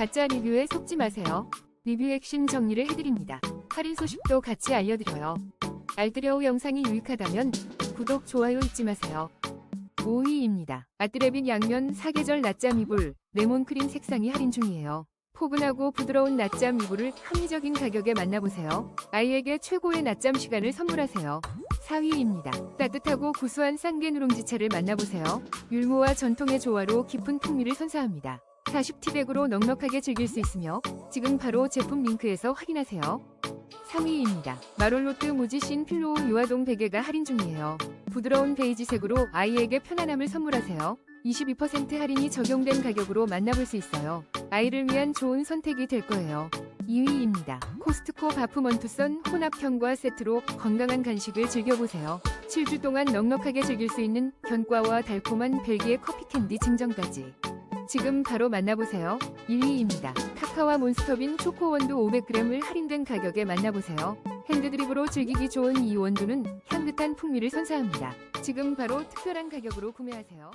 가짜 리뷰에 속지 마세요. 리뷰 핵심 정리를 해드립니다. 할인 소식도 같이 알려드려요. 알뜰여우 영상이 유익하다면 구독, 좋아요 잊지 마세요. 5위입니다. 아뜨레빈 양면 사계절 낮잠 이불 레몬크림 색상이 할인 중이에요. 포근하고 부드러운 낮잠 이불을 합리적인 가격에 만나보세요. 아이에게 최고의 낮잠 시간을 선물하세요. 4위입니다. 따뜻하고 구수한 쌍게 누룽지차를 만나보세요. 율무와 전통의 조화로 깊은 풍미를 선사합니다. 40티백으로 넉넉하게 즐길 수 있으며 지금 바로 제품 링크에서 확인하세요. 3위입니다. 마롤로트 무지신 필로우 유아동 베개가 할인 중이에요. 부드러운 베이지색으로 아이에게 편안함을 선물하세요. 22% 할인이 적용된 가격으로 만나볼 수 있어요. 아이를 위한 좋은 선택이 될 거예요. 2위입니다. 코스트코 바프 먼투선 혼합형과 세트로 건강한 간식을 즐겨보세요. 7주 동안 넉넉하게 즐길 수 있는 견과와 달콤한 벨기에 커피 캔디 증정까지. 지금 바로 만나보세요. 1위입니다. 카카오와 몬스터빈 초코원두 500g을 할인된 가격에 만나보세요. 핸드드립으로 즐기기 좋은 이 원두는 향긋한 풍미를 선사합니다. 지금 바로 특별한 가격으로 구매하세요.